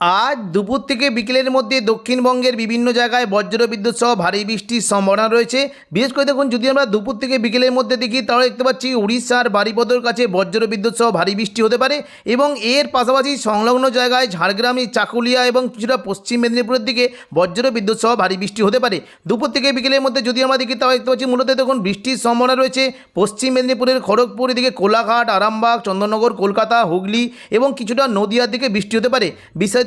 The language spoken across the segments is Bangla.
আজ দুপুর থেকে বিকেলের মধ্যে দক্ষিণবঙ্গের বিভিন্ন জায়গায় বজ্র বিদ্যুৎ সহ ভারী বৃষ্টির সম্ভাবনা রয়েছে। বিশেষ করে দেখুন, যদি আমরা দুপুর থেকে বিকেলের মধ্যে দেখি, তাহলে দেখতে পাচ্ছি উড়িষ্যার বারিপদর কাছে বজ্র বিদ্যুৎ সহ ভারী বৃষ্টি হতে পারে এবং এর পাশাপাশি সংলগ্ন জায়গায় ঝাড়গ্রাম, চাকুলিয়া এবং কিছুটা পশ্চিম মেদিনীপুরের দিকে বজ্র বিদ্যুৎ সহ ভারী বৃষ্টি হতে পারে। দুপুর থেকে বিকেলের মধ্যে যদি আমরা দেখি, তাহলে দেখতে পাচ্ছি মূলত দেখুন, বৃষ্টির সম্ভাবনা রয়েছে পশ্চিম মেদিনীপুরের খড়গপুর এদিকে কোলাঘাট, আরামবাগ, চন্দননগর, কলকাতা, হুগলি এবং কিছুটা নদিয়ার দিকে বৃষ্টি হতে পারে।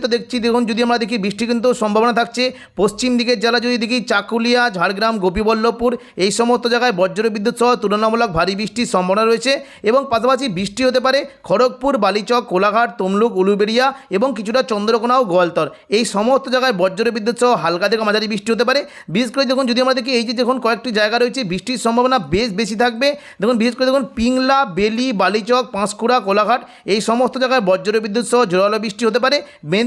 বিস্তারিত দেখছি, দেখুন, যদি আমরা দেখি, বৃষ্টি কিন্তু সম্ভাবনা থাকছে। পশ্চিম দিকের জেলা যদি দেখি, চাকুলিয়া, ঝাড়গ্রাম, গোপীবল্লভপুর, এই সমস্ত জায়গায় বজ্র বিদ্যুৎ সহ তুলনামূলক ভারী বৃষ্টির সম্ভাবনা রয়েছে এবং পাশাপাশি বৃষ্টি হতে পারে খড়গপুর, বালিচক, কোলাঘাট, তমলুক, উলুবেড়িয়া এবং কিছুটা চন্দ্রকোনা ও গোয়ালতর। এই সমস্ত জায়গায় বজ্র বিদ্যুৎ সহ হালকা থেকে মাঝারি বৃষ্টি হতে পারে। বিশেষ করে দেখুন, যদি আমরা দেখি, এই যে দেখুন, কয়েকটি জায়গা রয়েছে, বৃষ্টির সম্ভাবনা বেশ বেশি থাকবে। দেখুন, বিশেষ করে দেখুন, পিংলা, বেলি, বালিচক, পাঁশকুড়া, কোলাঘাট, এই সমস্ত জায়গায় বজ্র বিদ্যুৎ সহ জোরালো বৃষ্টি হতে পারে।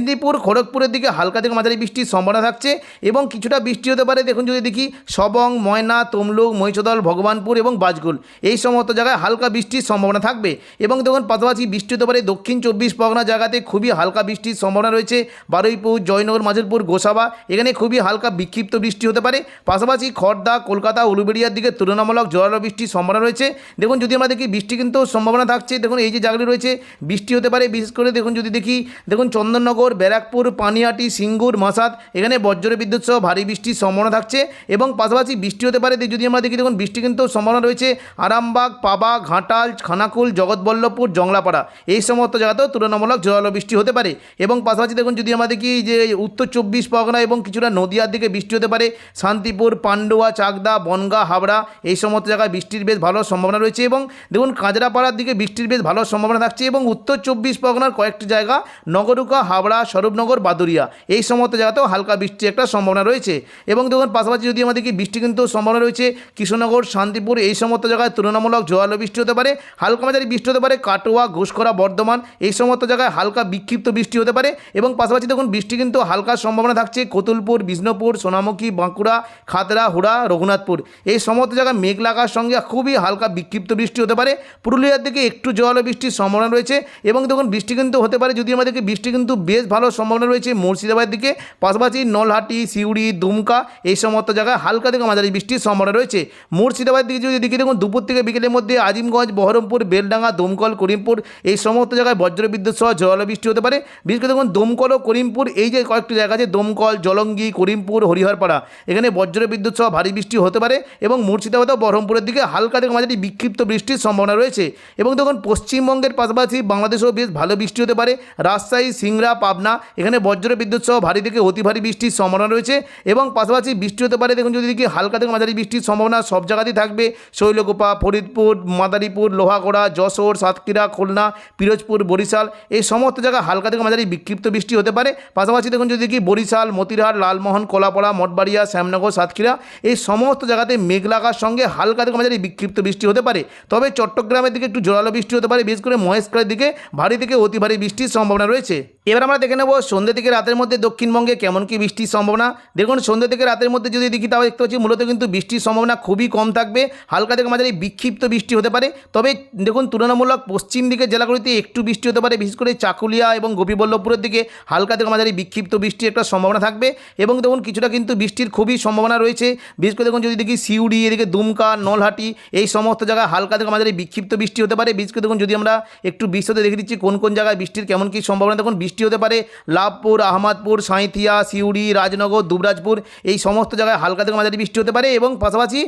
মেদিনীপুর, খড়গপুরের দিকে হালকা থেকে মাঝারি বৃষ্টির সম্ভাবনা থাকছে এবং কিছুটা বৃষ্টি হতে পারে। দেখুন যদি দেখি সবং, ময়না, তমলুক, মহিষদল, ভগবানপুর এবং বাজগুল এই সমস্ত জায়গায় হালকা বৃষ্টির সম্ভাবনা থাকবে এবং দেখুন পাশাপাশি বৃষ্টি হতে পারে দক্ষিণ চব্বিশ পরগনা জায়গাতে খুবই হালকা বৃষ্টির সম্ভাবনা রয়েছে। বারুইপুর, জয়নগর মাজলপুর গোসাবা এখানে খুবই হালকা বিক্ষিপ্ত বৃষ্টি হতে পারে। পাশাপাশি খড়দা কলকাতা, উলুবেড়িয়ার দিকে তুলনামূলক জোরালো বৃষ্টির সম্ভাবনা রয়েছে। দেখুন যদি আমরা দেখি বৃষ্টি কিন্তু সম্ভাবনা থাকছে। দেখুন এই যে জায়গাগুলি রয়েছে, বৃষ্টি হতে পারে। বিশেষ করে দেখুন যদি দেখি, দেখুন চন্দননগর ব্যারাকপুর পানিহাটি সিঙ্গুর, মাসাদ, এখানে বজ্র বিদ্যুৎ সহ ভারী বৃষ্টির সম্ভাবনা থাকছে এবং পাশাপাশি বৃষ্টি হতে পারে। যদি আমরা দেখি, দেখুন, বৃষ্টি কিন্তু সম্ভাবনা রয়েছে আরামবাগ, পাবা, ঘাটাল, খানাকুল, জগৎবল্লভপুর, জংলাপাড়া। এই সমস্ত জায়গাতেও তুলনামূলক জোরালো বৃষ্টি হতে পারে এবং পাশাপাশি দেখুন, যদি আমরা দেখি যে উত্তর চব্বিশ পরগনা এবং কিছুটা নদিয়ার দিকে বৃষ্টি হতে পারে, শান্তিপুর, পান্ডুয়া, চাকদা, বনগা, হাবড়া, এই সমস্ত জায়গায় বৃষ্টির বেশ ভালো সম্ভাবনা রয়েছে এবং দেখুন কাজরাপাড়ার দিকে বৃষ্টির বেশ ভালো সম্ভাবনা থাকছে এবং উত্তর চব্বিশ পরগনার কয়েকটি জায়গা, নগরুকা, হাবড়া স্বরূপনগর, বাদুরিয়া। এই সমস্ত জায়গাতেও হালকা বৃষ্টির একটা সম্ভাবনা রয়েছে। এবং দেখুন, পাশাপাশি যদি আমাদের কি বৃষ্টি কিন্তু সম্ভাবনা রয়েছে কৃষ্ণনগর শান্তিপুর, এই সমস্ত জায়গায় তুলনামূলক জোয়ালো বৃষ্টি হতে পারে, হালকা মাঝারি বৃষ্টি হতে পারে, কাটোয়া ঘুষকরা বর্ধমান, এই সমস্ত জায়গায় হালকা বিক্ষিপ্ত বৃষ্টি হতে পারে। এবং পাশাপাশি দেখুন, বৃষ্টি কিন্তু হালকা সম্ভাবনা থাকছে কতুলপুর, বিষ্ণুপুর, সোনামুখী, বাঁকুড়া, খাতড়া, হুড়া, রঘুনাথপুর। এই সমস্ত জায়গায় মেঘ লাগার সঙ্গে খুবই হালকা বিক্ষিপ্ত বৃষ্টি হতে পারে। পুরুলিয়ার দিকে একটু জোয়ালো বৃষ্টির সম্ভাবনা রয়েছে। এবং দেখুন, বৃষ্টি কিন্তু হতে পারে, যদি আমাদেরকে বৃষ্টি কিন্তু বেশ ভালো সম্ভাবনা রয়েছে মুর্শিদাবাদের দিকে। পাশাপাশি নলহাটি, সিউড়ি, দুমকা এই সমস্ত জায়গায় হালকা থেকে মাঝারি বৃষ্টির সম্ভাবনা রয়েছে। মুর্শিদাবাদের দিকে যদি দেখি দেখুন, দুপুর থেকে বিকেলের মধ্যে আজিমগঞ্জ, বহরমপুর, বেলডাঙ্গা, দমকল, করিমপুর এই সমস্ত জায়গায় বজ্রবিদ্যুৎ সহ জোরালো বৃষ্টি হতে পারে। বিশেষ করে দেখুন, দমকল ও করিমপুর এই যে কয়েকটি জায়গা আছে, দমকল, জলঙ্গি, করিমপুর, হরিহরপাড়া, এখানে বজ্রবিদ্যুৎ সহ ভারী বৃষ্টি হতে পারে এবং মুর্শিদাবাদ ও বহরমপুরের দিকে হালকা থেকে মাঝারি বিক্ষিপ্ত বৃষ্টির সম্ভাবনা রয়েছে। এবং দেখুন, পশ্চিমবঙ্গের পাশাপাশি বাংলাদেশেও বেশ ভালো বৃষ্টি হতে পারে। রাজশাহী, সিংড়া, পাবনা এখানে বজ্রবিদ্যুৎ সহ ভারী থেকে অতি ভারী বৃষ্টির সম্ভাবনা রয়েছে এবং পাশাপাশি বৃষ্টি হতে পারে। দেখুন, যদি দেখি হালকা থেকে মাঝারি বৃষ্টির সম্ভাবনা সব জায়গাতেই থাকবে। শৈলকুপা, ফরিদপুর, মাদারীপুর, লোহাগড়া, যশোর, সাতক্ষীরা, খুলনা, পিরোজপুর, বরিশাল, এই সমস্ত জায়গায় হালকা থেকে মাঝারি বিক্ষিপ্ত বৃষ্টি হতে পারে। পাশাপাশি দেখুন, যদি দেখি বরিশাল, মতিরহাট, লালমোহন, কলাপাড়া, মঠবাড়িয়া, শ্যামনগর, সাতক্ষীরা, এই সমস্ত জায়গাতে মেঘ লাগার সঙ্গে হালকা থেকে মাঝারি বিক্ষিপ্ত বৃষ্টি হতে পারে। তবে চট্টগ্রামের দিকে একটু জোরালো বৃষ্টি হতে পারে, বিশেষ করে মহেশখালের দিকে ভারী থেকে অতি ভারী বৃষ্টির সম্ভাবনা রয়েছে। এবার আমরা দেখে নেব। সন্ধ্যে থেকে রাতের মধ্যে দক্ষিণবঙ্গে কেমন কি বৃষ্টির সম্ভাবনা? দেখুন, সন্ধ্যে থেকে রাতের মধ্যে যদি দেখি, তাও দেখতে পাচ্ছি মূলত কিন্তু বৃষ্টির সম্ভাবনা খুবই কম থাকবে। হালকা থেকে মাঝারি বিক্ষিপ্ত বৃষ্টি হতে পারে। তবে দেখুন, তুলনামূলক পশ্চিম দিকের জেলাগুলিতে একটু বৃষ্টি হতে পারে, বিশেষ করে চাকুলিয়া এবং গোপীবল্লভপুরের দিকে হালকা থেকে মাঝারি বিক্ষিপ্ত বৃষ্টির একটা সম্ভাবনা থাকবে। এবং দেখুন, কিছুটা কিন্তু বৃষ্টির খুবই সম্ভাবনা রয়েছে। বিশেষ করে দেখুন, যদি দেখি সিউড়ি, এদিকে দুমকা, নলহাটি, এই সমস্ত জায়গায় হালকা থেকে মাঝারি বিক্ষিপ্ত বৃষ্টি হতে পারে। বিশেষ করে দেখুন, যদি আমরা একটু বিশ্বতে দেখে দিচ্ছি, কোন কোন জায়গায় বৃষ্টির কেমন কী সম্ভাবনা, দেখুন, বৃষ্টি হতে পারে। পারে লাভপুর, আহমদপুর, সাঁইথিয়া, সিউড়ি, রাজনগর, দুবরাজপুর এই সমস্ত জায়গায় হালকা থেকে মাঝারি বৃষ্টি হতে পারে এবং পাশাপাশি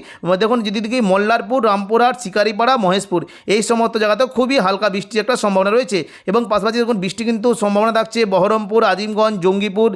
দেখুন যদি দেখি মল্লারপুর, রামপুরহাট, শিকারিপাড়া, মহেশপুর এই সমস্ত জায়গাতেও খুবই হালকা বৃষ্টির একটা সম্ভাবনা রয়েছে এবং পাশাপাশি দেখুন বৃষ্টি কিন্তু সম্ভাবনা থাকছে বহরমপুর, আজিমগঞ্জ, জঙ্গিপুর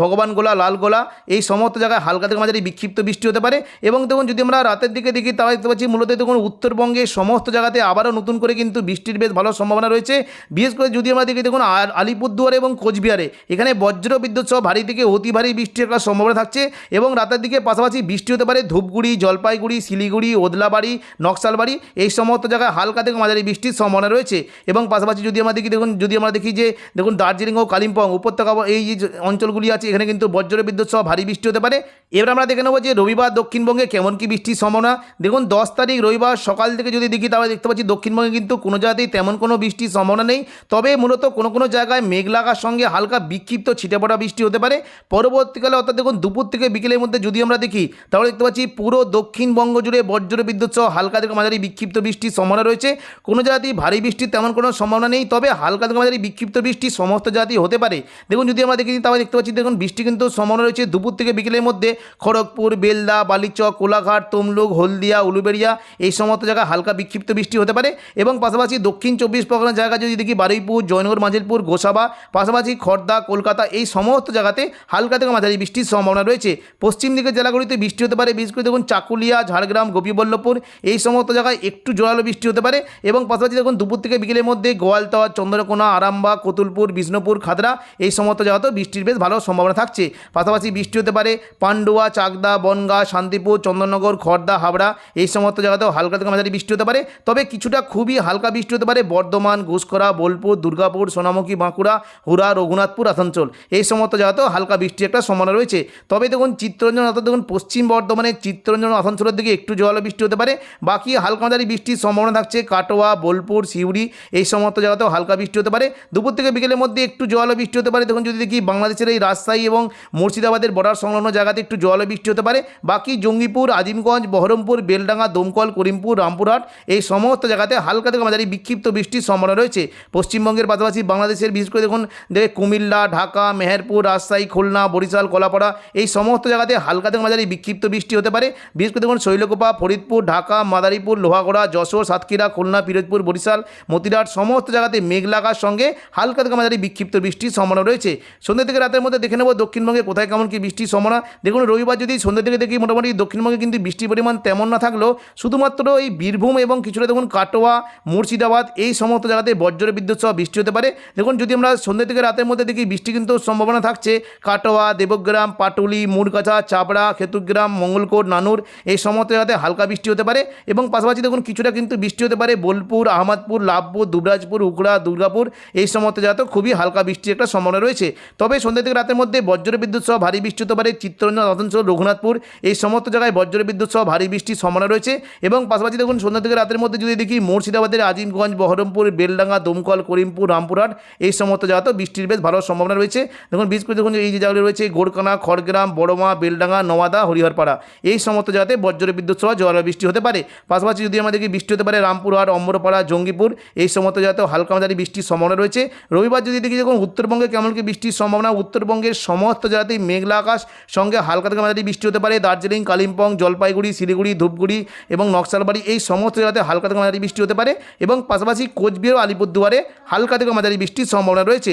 ভগবানগোলা, লালগোলা এই সমস্ত জায়গায় হালকা থেকে মাঝারি বিক্ষিপ্ত বৃষ্টি হতে পারে এবং দেখুন যদি আমরা রাতের দিকে দেখি তাহলে দেখতে পাচ্ছি মূলত দেখুন উত্তরবঙ্গে সমস্ত জায়গাতে আবারও নতুন করে কিন্তু বৃষ্টির বেশ ভালো সম্ভাবনা রয়েছে। বিশেষ করে যদি আমরা দেখি দেখুন আলিপুরদুয়ার এবং কোচবিহারে। এখানে বজ্র বিদ্যুৎ সহ ভারী থেকে অতি ভারী বৃষ্টির একটা সম্ভাবনা থাকছে এবং রাতের দিকে পাশাপাশি বৃষ্টি হতে পারে ধূপগুড়ি, জলপাইগুড়ি, শিলিগুড়ি, ওদলাবাড়ি, নকশালবাড়ি। এই সমস্ত জায়গায় হালকা থেকে মাঝারি বৃষ্টির সম্ভাবনা রয়েছে এবং পাশাপাশি যদি আমরা দেখি, দেখুন, যদি আমরা দেখি যে, দেখুন, দার্জিলিং ও কালিম্পং উপত্যকা এই যে অঞ্চলগুলি আছে, এখানে কিন্তু বজ্র বিদ্যুৎ সহ ভারী বৃষ্টি হতে পারে। এবার আমরা দেখে নেব যে রবিবার দক্ষিণবঙ্গে কেমন কি বৃষ্টির সম্ভাবনা। দেখুন, দশ তারিখ রবিবার সকাল থেকে যদি দেখি, তাহলে দেখতে পাচ্ছি দক্ষিণবঙ্গে কিন্তু কোনো জায়গাতেই তেমন কোনো বৃষ্টির সম্ভাবনা নেই। তবে মূলত কোনো কোনো জায়গায় মেঘ লাগার সঙ্গে হালকা বিক্ষিপ্ত ছিটে পড়া বৃষ্টি হতে পারে। পরবর্তীকালে অর্থাৎ দেখুন, দুপুর থেকে বিকেলের মধ্যে যদি আমরা দেখি, তাহলে দেখতে পাচ্ছি পুরো দক্ষিণবঙ্গ জুড়ে বজ্র বিদ্যুৎ সহ হালকা থেকে মাঝারি বিক্ষিপ্ত বৃষ্টির সম্ভাবনা রয়েছে। কোনো জায়গাতেই ভারী বৃষ্টির তেমন কোনো সম্ভাবনা নেই, তবে হালকা থেকে মাঝারি বিক্ষিপ্ত বৃষ্টি সমস্ত জাতি হতে পারে। দেখুন, যদি আমরা দেখি, তাহলে দেখতে পাচ্ছি, দেখুন, বৃষ্টি কিন্তু সম্ভাবনা রয়েছে দুপুর থেকে বিকেলের মধ্যে। খড়গপুর, বেলদা, বালিচক, কোলাঘাট, তমলুক, হলদিয়া, উলুবেড়িয়া, এই সমস্ত জায়গায় হালকা বিক্ষিপ্ত বৃষ্টি হতে পারে। এবং পাশাপাশি দক্ষিণ চব্বিশ পরগনার জায়গা যদি দেখি, বারুইপুর, জয়নগর মাঝিলপুর গোসাবা, পাশাপাশি খড়দা কলকাতা এই সমস্ত জায়গাতে হালকা থেকে মাঝারি বৃষ্টির সম্ভাবনা রয়েছে। পশ্চিম দিকের জেলাগুলিতে বৃষ্টি হতে পারে, বিশেষ করে দেখুন চাকুলিয়া, ঝাড়গ্রাম, গোপীবল্লভপুর, এই সমস্ত জায়গায় একটু জোরালো বৃষ্টি হতে পারে এবং পাশাপাশি দেখুন দুপুর থেকে বিকেলের মধ্যে গোয়ালতোয়া চন্দ্রকোনা, আরামবাগ, কতুলপুর, বিষ্ণুপুর, খাদরা এই সমস্ত জায়গাতেও বৃষ্টির বেশ ভালো সম্ভাবনা থাকছে। পাশাপাশি বৃষ্টি হতে পারে পান্ডুয়া, চাকদা, বনগা, শান্তিপুর চন্দননগর খড়দা হাবড়া এই সমস্ত জায়গাতেও হালকা থেকে মাঝারি বৃষ্টি হতে পারে। তবে কিছুটা খুবই হালকা বৃষ্টি হতে পারে বর্ধমান ঘুষকরা বোলপুর, দুর্গাপুর, সোনামুখী, বাঁকুড়া হুরা রঘুনাথপুর আসানসোল। এই সমস্ত জায়গাতেও হালকা বৃষ্টির একটা সম্ভাবনা রয়েছে। তবে দেখুন, চিত্তরঞ্জন, অর্থাৎ দেখুন, পশ্চিম বর্ধমানের চিত্তরঞ্জন আসানসোলের দিকে একটু জল বৃষ্টি হতে পারে। বাকি হালকা মাঝারি বৃষ্টির সম্ভাবনা থাকছে কাটোয়া, বোলপুর, সিউড়ি, এই সমস্ত জায়গাতেও হালকা বৃষ্টি হতে পারে। দুপুর থেকে বিকেলের মধ্যে একটু জল বৃষ্টি হতে পারে। দেখুন, যদি দেখি বাংলাদেশের এই রাজশাহী এবং মুর্শিদাবাদের বর্ডার সংলগ্ন জায়গাতে একটু জল বৃষ্টি হতে পারে। বাকি জঙ্গিপুর, আজিমগঞ্জ, বহরমপুর, বেলডাঙ্গা, দমকল, করিমপুর, রামপুরহাট, এই সমস্ত জায়গাতে হালকা থেকে মাঝারি বিক্ষিপ্ত বৃষ্টির সম্ভাবনা রয়েছে। পশ্চিমবঙ্গের পাশাপাশি বাংলাদেশের, বিশেষ করে দেখুন দেখে কুমিল্লা, ঢাকা, মেহেরপুর, রাজশাহী, খুলনা, বরিশাল, কলাপাড়া এই সমস্ত জায়গাতে হালকা থেকে মাঝারি বিক্ষিপ্ত বৃষ্টি হতে পারে। বিশেষ করে দেখুন শৈলকুপা, ফরিদপুর, ঢাকা, মাদারীপুর, লোহাগড়া, যশোর, সাতক্ষীরা, খুলনা, পিরোজপুর, বরিশাল মতিরাট সমস্ত জায়গাতে মেঘ লাগার সঙ্গে হালকা থেকে মাঝারি বিক্ষিপ্ত বৃষ্টির সম্ভাবনা রয়েছে। সন্ধ্যে থেকে রাতের মধ্যে দেখে নেব দক্ষিণবঙ্গে কোথায় কেমন কি বৃষ্টির সম্ভাবনা। দেখুন রবিবার যদি সন্ধ্যে থেকে দেখি মোটামুটি দক্ষিণবঙ্গে কিন্তু বৃষ্টির পরিমাণ তেমন না থাকলেও শুধুমাত্র এই বীরভূম এবং কিছুটা দেখুন কাটোয়া, মুর্শিদাবাদ এই সমস্ত জায়গাতে বজ্র বিদ্যুৎ সহ বৃষ্টি হতে পারে। দেখুন যদি আমরা সন্ধ্যে থেকে রাতের মধ্যে দেখি বৃষ্টি কিন্তু সম্ভাবনা থাকছে। কাটোয়া, দেবগ্রাম, পাটুলি, মুড়গাছা চাপড়া খেতুগ্রাম মঙ্গলকোট, নানুর, এই সমস্ত জায়গাতে হালকা বৃষ্টি হতে পারে এবং পাশাপাশি দেখুন কিছুটা কিন্তু বৃষ্টি হতে পারে বোলপুর, আহমদপুর, লাভপুর, দুবরাজপুর, উকড়া, দুর্গাপুর, এই সমস্ত জায়গাতেও খুবই হালকা বৃষ্টির একটা সম্ভাবনা রয়েছে। তবে সন্ধ্যা থেকে রাতের মধ্যে বজ্র বিদ্যুৎ সহ ভারী বৃষ্টি হতে পারে চিত্তরঞ্জন, আসানসোল, রঘুনাথপুর, এই সমস্ত জায়গায় বজ্র বিদ্যুৎ সহ ভারী বৃষ্টির সম্ভাবনা রয়েছে এবং পাশাপাশি দেখুন সন্ধ্যা থেকে রাতের মধ্যে যদি দেখি মুর্শিদাবাদের আজিমগঞ্জ, বহরমপুর, বেলডাঙ্গা, দমকল, করিমপুর, রামপুরহাট, এই সমস্ত জায়গাতেও বৃষ্টির ভালো সম্ভাবনা রয়েছে। দেখুন, বিশেষ করে দেখুন এই যে জায়গাগুলো রয়েছে গোড়কানা খড়গ্রাম, বড়মা, বেলডাঙ্গা, নওয়াদা, হরিহরপাড়া, এই সমস্ত জায়গাতে বজ্র বিদ্যুৎ সহ জল বৃষ্টি হতে পারে। পাশাপাশি যদি আমরা দেখি বৃষ্টি হতে পারে, রামপুরহাট, অম্বরপাড়া, জঙ্গিপুর, এই সমস্ত জায়গাতেও হালকা মাঝারি বৃষ্টির সম্ভাবনা রয়েছে। রবিবার যদি দেখি, দেখুন, উত্তরবঙ্গে কেমন কি বৃষ্টির সম্ভাবনা, উত্তরবঙ্গের সমস্ত জায়গাতেই মেঘলা আকাশ, সঙ্গে হালকা থেকে মাঝারি বৃষ্টি হতে পারে। দার্জিলিং, কালিম্পং, জলপাইগুড়ি, শিলিগুড়ি, ধূপগুড়ি এবং নকশালবাড়ি, এই সমস্ত জায়গাতে হালকা থেকে মাঝারি বৃষ্টি হতে পারে এবং পাশাপাশি কোচবিহার আলিপুরদুয়ারে হালকা থেকে মাঝারি বৃষ্টির সম্ভাবনা রয়েছে।